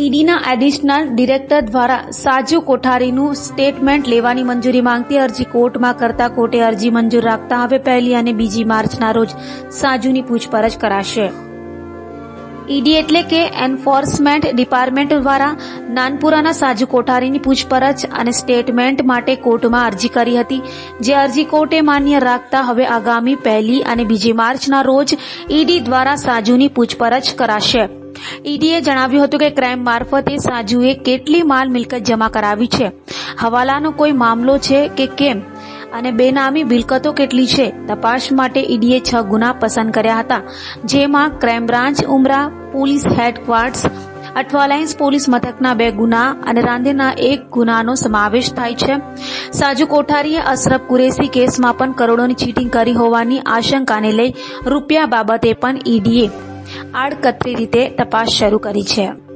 ઈડીના additional director દ્વારા સાજુ કોઠારીનું statement લેવાની મંજૂરી માંગતી અરજી કોર્ટમાં કરતા કોર્ટે અરજી મંજૂર રાખતા હવે પહેલી અને બીજી માર્ચના રોજ સાજુની પૂછપરછ કરાશે. ઈડી એટલે કે એન્ફોર્સમેન્ટ ડિપાર્ટમેન્ટ દ્વારા નાનપુરાના સાજુ કોઠારીની પૂછપરછ અને સ્ટેટમેન્ટ માટે કોર્ટમાં અરજી કરી હતી, જે અરજી કોર્ટે માન્ય રાખતા હવે આગામી પહેલી અને બીજી માર્ચના રોજ ઈડી દ્વારા સાજુની પૂછપરછ કરાશે. ઈડીએ જણાવ્યું હતું કે ક્રાઇમ મારફતે સાજુએ કેટલી માલ મિલકત જમા કરાવી છે. હવાલાનો કોઈ મામલો છે કે કેમ? અને બેનામી મિલકતો કેટલી છે? તપાસ માટે ઈડીએ છ ગુના પસંદ કર્યા હતા. જેમાં crime branch Umra police headquarters Athwalines police મથકના બે ગુના અને રાંદેરના એક ગુનાનો સમાવેશ થાય છે. સાજુ કોઠારીએ અશરફ કુરેશી કેસમાં પણ કરોડોની ચીટિંગ કરી હોવાની આશંકાને લઈ રૂપિયા બાબતે પણ ઈડીએ આડકતરી રીતે તપાસ શરૂ કરી છે.